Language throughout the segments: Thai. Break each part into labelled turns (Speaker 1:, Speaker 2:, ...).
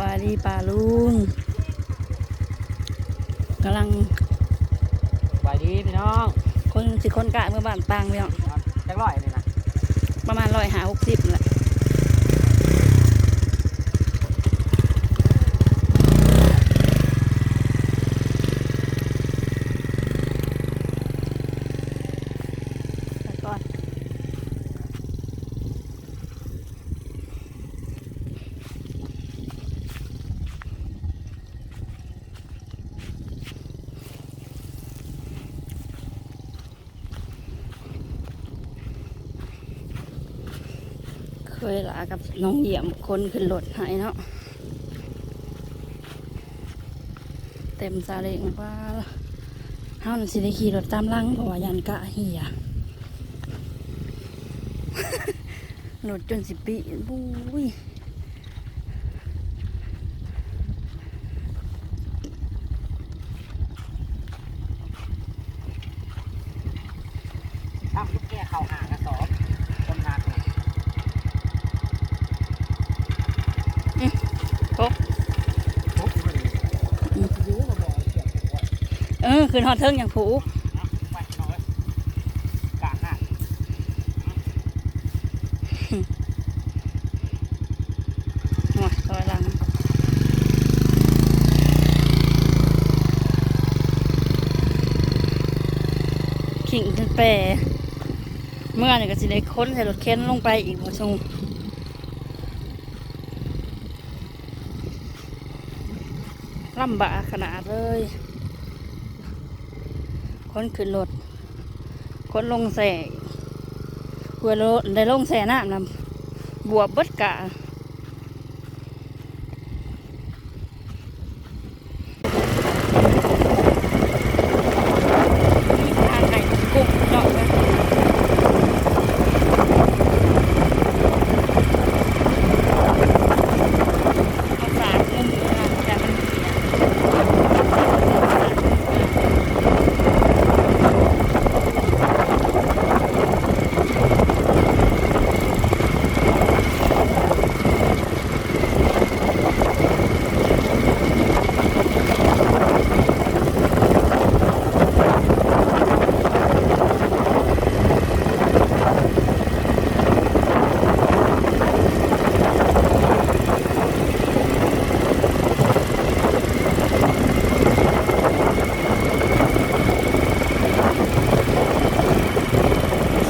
Speaker 1: วัสดีป่าลุงกำลัง
Speaker 2: สวัสดีพี่น้อง
Speaker 1: คนสิคนกะเมื่อบ้านปางพี่น้อง
Speaker 2: จักร้อยเลยนะ
Speaker 1: ประมาณร้อยหาหกสิบแหละ ยหลากับน้องเหยี่ยมคนขึ้นรถใหายเนาะเต็มซาเล้งว่าเฮานั่นสิได้ขี่รถตามลังเพราะว่ายันกะเหี่ยรถจนสิปีบุ้ย
Speaker 2: ทำแก่เข่าหากระสอบคนหนักเนี่ย
Speaker 1: โอ้
Speaker 2: ทุกคนรู้มาบอกเกี่ยวกับว่า
Speaker 1: เออขึ้นฮอดเทิงอย่างผู้
Speaker 2: หน้า
Speaker 1: หัวหลังขิงขึ้นแปรเมื่อนี่ก็สิได้ค้นใส่รถเข็นลงไปอีกบ่ชงลำบากขนาดเลย คนขึ้นรถคนลงแส่หัวรถได้ลงแส่น้ำนำบวบบดกะ ทางไหนกุกเนาะเอาสากมุมนะแต่มันเสีย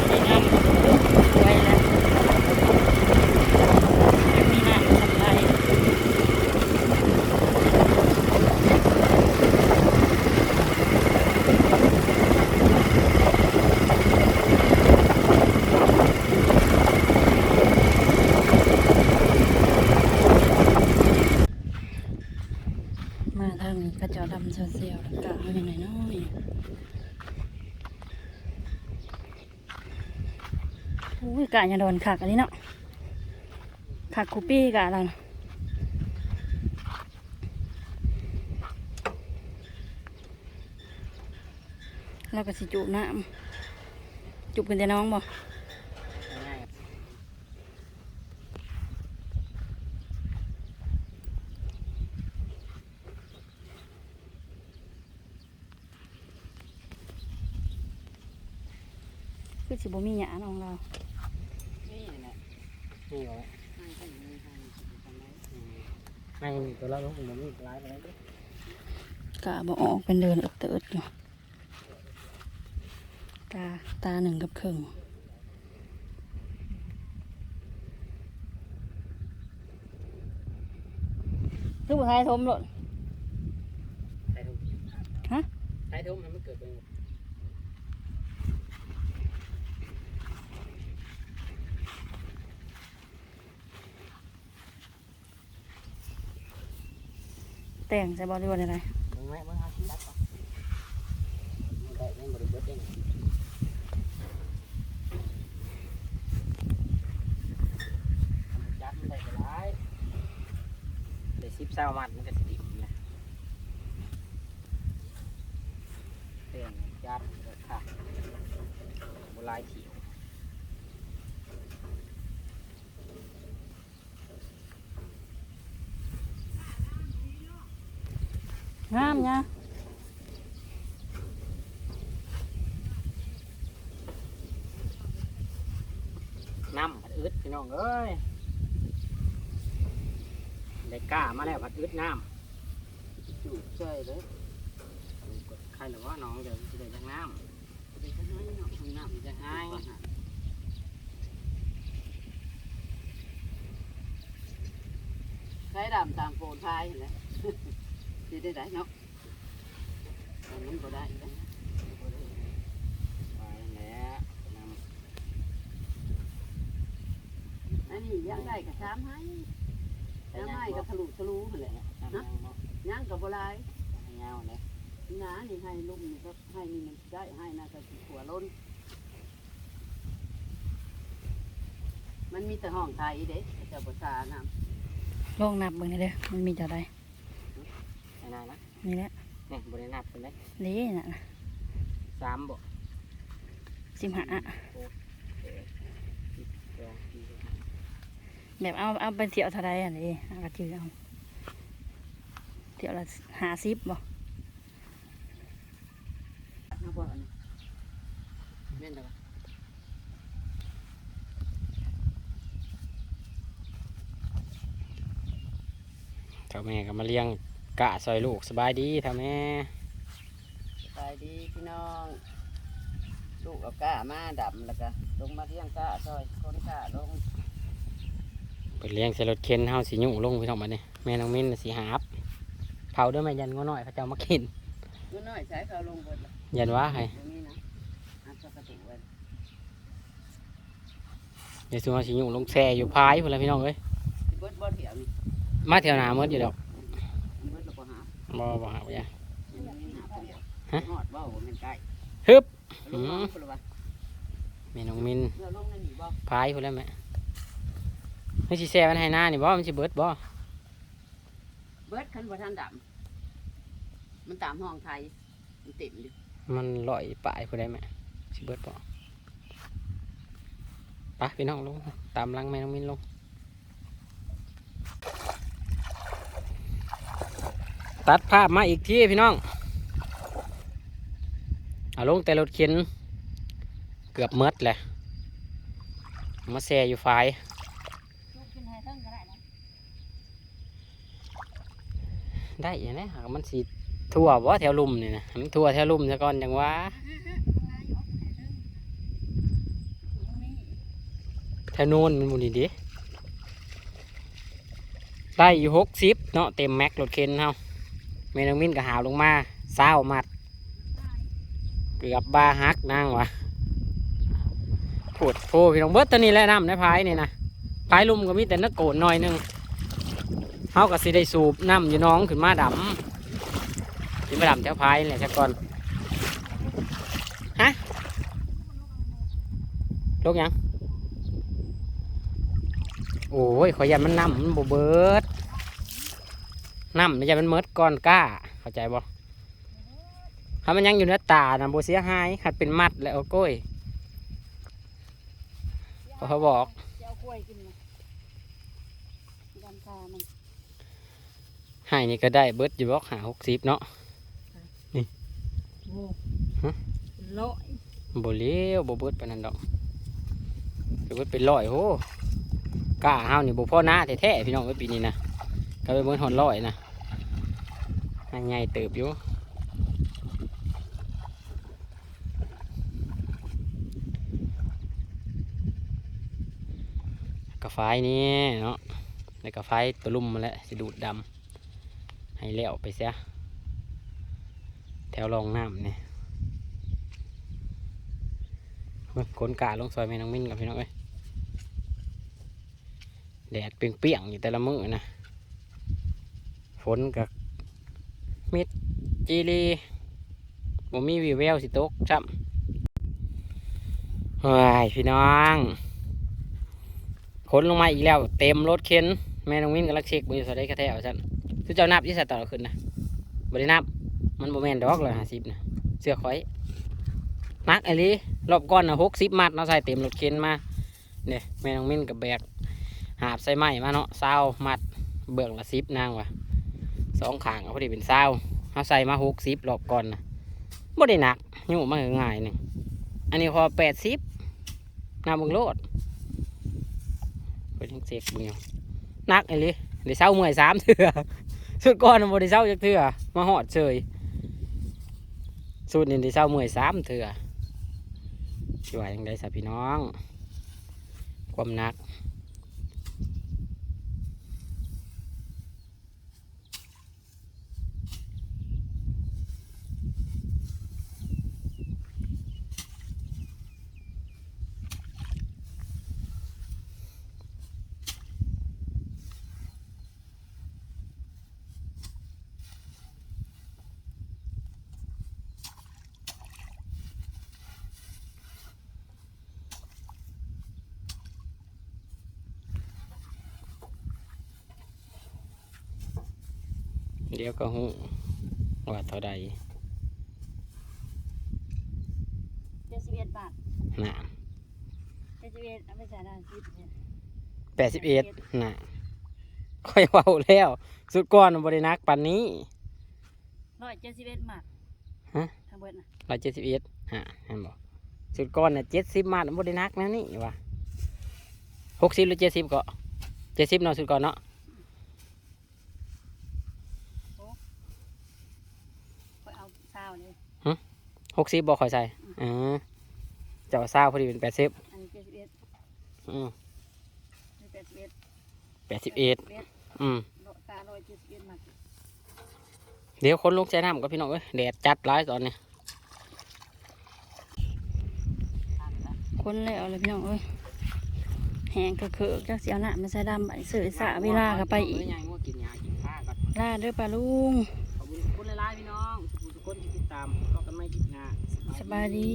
Speaker 1: สวยงามสวยแล้วยังมีน้ำทำไรมาทางนี้ก็จะดำเซียวๆแล้วกะเอาอย่างไรเนาะนี่ อุ้ย กะอย่าโดนขักอันนี้เนาะขักคูปี้กะเราเราก็สิจุน้ำจุเป็นแต่น้องบ่คือสิบ่มีหยาน้องเรา
Speaker 2: นี่เหรอไม่ตัวเราต้องมันมีร้ายไปแล้ว
Speaker 1: กะบ่ออกเป็นเดินอิดเติดอยู่ตาตาหนึ่งกับครึ่งลูกชายทมหลด
Speaker 2: ใช้ทุ่ม
Speaker 1: ฮะ
Speaker 2: ใช้ทุ่มมันเกิดเป็น
Speaker 1: แต่งใส่บอลดีกว่าอะไร
Speaker 2: มึงแม่มึงหาที่รักก่อนมึงได้ยังบริบูรณ์เอ งจับมันได้ไปหลายได้สิบเศร้ามัดมันก็สิบนะเตียงจัดเกิดค่ะบุลายถีบ
Speaker 1: งามเนี่ย
Speaker 2: น้ำผัดอึดพี่น้องเอ้ยได้กล้ามาแล้วผัดอึดน้ำ
Speaker 3: ถูกใจเลย
Speaker 2: ใครหรือว่าน้องเดี๋ยวจะได้จากน้ำ
Speaker 3: ไปข้างในเนาะข้างน้ำจะหายใช้ดำตามโปรไทยแหละสิได้ได้เนาะแต่มั นก็ได้อีกนะ
Speaker 2: ไปแล้วน้
Speaker 3: อันนี้ยังได้กับช้ำให้ำช้ำให้กับทะลุทะลุนั่นแหละ
Speaker 2: น้ำยังเนาะ
Speaker 3: ยังกับโบราณ
Speaker 2: ให้เงาเลย
Speaker 3: น้านี่ให้ลุงนี่ก็ให้นี่มันได้ให้นะก็สิหัวล้น มันมีแต่ห้องไทยเด้เจ้าภาษานะ
Speaker 1: ลองนับเบิ่งหน่อยเด้อมันมีจะได้
Speaker 2: ให้นายนะ
Speaker 1: นี่แหละ
Speaker 2: เนี่ยบริณับเป็นเลย
Speaker 1: นี่น่ะ
Speaker 2: สามบ่
Speaker 1: สิบห้า
Speaker 2: หกเจ็ดสิบสองสี่ห้า
Speaker 1: แบบเอาเอาไปเที่ยวเท่าไรอะนี่เอากระจือเอาเที่ยวละห้าสิบบ่
Speaker 3: เอาบ่อนแม่นดอก
Speaker 2: เท่าแม่ก็มาเลี้ยง กะซอยลูกสบายดีเท่าแม่
Speaker 3: สบายดีพี่น้อง ลูกเอาก้ามาดำแล้วก็ลงมาเที่ยงก้าซอยคนก้าลง
Speaker 2: เปิดเลี้ยงใส่รถเข็นเฮาสิยุ่งลงพี่น้องมาเนี่ยแม่น้องมิ้นน่ะสิหาบเผาด้วยแม่ยันงอน้อยเขาเจ้ามากิน
Speaker 3: นิดหน่อยใช้เขาลงบนละ
Speaker 2: ยันว่าให้
Speaker 3: ตรงนี้นะอันปกติเว้ย
Speaker 2: เดี๋ยวสิเฮาสิยุ่งลงแช่อยู่พายพุ่นละพี่น้องเอ้ย
Speaker 3: สิเบิดบ่เถียวนี่
Speaker 2: มาแถวหน้าหมดอยู่ดอก
Speaker 3: เบิดแล้วก็หา
Speaker 2: บ่บ่หาบ่ยาฮะ
Speaker 3: ฮอดบ่ว่ามันใกล้
Speaker 2: ฮึบ
Speaker 3: ลงน้องพุ่นละวะ
Speaker 2: แม่น้องมิ้น
Speaker 3: เราลงในนี่บ่
Speaker 2: พายพุ่นแล้วแม่ไม่สิแช่มันให้หน้านี่บ่มันสิเบิดบ่
Speaker 3: เบิดคันบ่ทันดำมันตามห้องไทยมันเต็มอยู่
Speaker 2: มันลอยปลายพุ่นได้แม่สิเบิดบ่ไปพี่น้องลงตามหลังแม่น้องมิ้นลง ตัดภาพมาอีกทีพี่น้อง เอาลงแต่รถเข็น เกือบเมดแหละมาแซ่อยู่ฝ่าย
Speaker 1: ไฮทั้งก็ได้
Speaker 2: อยังไงมันสีทั่วบ่แถวลุ่มนี่นะมันทั่วแถวลุ่มซะก่อนจังว่าแถวนู้นมันบุญดีได้อยู่หกสิบเนาะเต็มแม็กรถเข็นเฮา มนองมินก็หาวลงมาเศร้ามัด เกือบบาฮักนั่งวะปวดโพพี่น้องเบิดตัวนี้แหละน้ำในพายนี่นะพายลุ่มก็มีแต่นักโกนหน่อยนึงเฮาก็สิได้สูบน้ำอยู่น้องขึ้นมาดำขึ้นมาดำแถวพายนี่แหละสักก่อนฮะลูกยังโอ้ยขอยันมันน้ำมันบเบิด น้ำมันจะมันเมิดก่อนกล้า เข้าใจบ่ถ้ามันยังอยู่ในตานะโบเสียหายหัดเป็นมัดแล้วเอาก้อยเพราะเขาบอก
Speaker 1: จะเอากล้วยกินนะดันตามัน
Speaker 2: ใหายนี่ก็ได้เบิดอยู่บอกหาหกสิบเนาะ
Speaker 1: โอ้
Speaker 2: ฮะ
Speaker 1: ร้อย
Speaker 2: โบเลี้ยวโบเบิดปานนั้นดอกก็เบิดเป็นร้อยโหกล้าเฮานี่โบพ่อหน้าแท้ๆพี่น้องเอ้ยปีนี้นะก็ไปเบิดหอนร้อยนะ ใหญ่เติบอยู่กระไฟนี่เนาะแล้วกระไฟตัวลุ่มมาแล้วสิดูดดำให้แล้วไปเสียแถวรองน้ำเนี่ยเบิ่งคนกาลงซอยแม่น้องมิ้นกับพี่น้องเอ้ยแดดเปรี้ยงๆอยู่แต่ละมือนะฝนกับ มิดจีรีบ่มีวีแววสิตกจ้ำเฮ้ยพี่น้องขนลงมาอีกแล้วเต็มรถเข็น แม่น้องมินกับลักเช็คมือสได์กระแทกเอาซั่นคือเจ้านับยี่สัตว์ต่อขึ้นนะบ่ได้นับ มันบ่แมนดอกเลยห้าสิบนะเสื้อข่อยนักไอ้ลีรอบก้อนนะหกสิบมัดเนาใส่เต็มรถเข็นมาเนี่ยแม่น้องมินกับแบกหาบใส่ไม้มาเนาะเศร้ามัดเบื้องละสิบนางว่ะ สองขางพอดีเป็นเศร้าเขาใส่มาหกสิบรอบก่อนนะบ่ได้หนักยู่มาง่ายๆนี่งอันนี้พอแปดสิบน้ำมึงโลดไปทั้งเสกมึงอยู่หนักไอ้ลิเดี๋ยวเศร้าเมื่อยสามเถื่อสุดก่อนบ่ได้เศร้าจักเถื่อมาหอดเฉยสุดนี่ได้เศร้าเมื่อยสามเถื่อช่วยยังได้สับพี่น้อง ความนัก เดี๋ยวก็หูว่าเท่าใด
Speaker 1: เจ็ดสิบเอ็ดบาท
Speaker 2: น่ะ
Speaker 1: เจ็ดสิบเอ็ดเอาไปใส่ได้สิบเอ็ด
Speaker 2: แปดสิบเอ็ดน่ะค่อยเว้าแล้ว สุดก่อนบรินักปันนี้
Speaker 1: ร้อยเจ็ดสิบเอ็ดบาท
Speaker 2: ฮะ
Speaker 1: ทั้งเบิดนะ
Speaker 2: ร้อยเจ็ดสิบเอ็ดฮะเห็นบอกสุดก่อนน่ะเจ็ดสิบมาทบรินักนะนี่วะหกสิบหรือเจ็ดสิบก็เจ็ดสิบเนาะสุดก่อนเนาะ
Speaker 1: ค่อย เอาเศร้าเลย
Speaker 2: หกสิบบอกคอยใส่อ๋อเจ้าซาวพอดีเป็นแปดสิบ
Speaker 1: อันนี้เจ็ดสิบเอ็ด
Speaker 2: อืม
Speaker 1: นี่แปดสิบเอ็ด
Speaker 2: แปดสิบเอ็ด
Speaker 1: เอ็ด
Speaker 2: อืม
Speaker 1: โลตาร้อยเจ็ดสิบเอ็ดบาท
Speaker 2: เดี๋ยวคนลงใจน้ำกับพี่น้องเอ้ยแดดจัดร้ายตอนนี้
Speaker 1: คนแล้วเลยพี่น้องเอ้ยแหงกระเคือจักเสียวหน้ามันใส่ดำไปเสือสะเวลาก็ไปอีก
Speaker 2: ยังว่ากินยากินข้าก่อน
Speaker 1: ลาเด้อปลาลุง สบายดี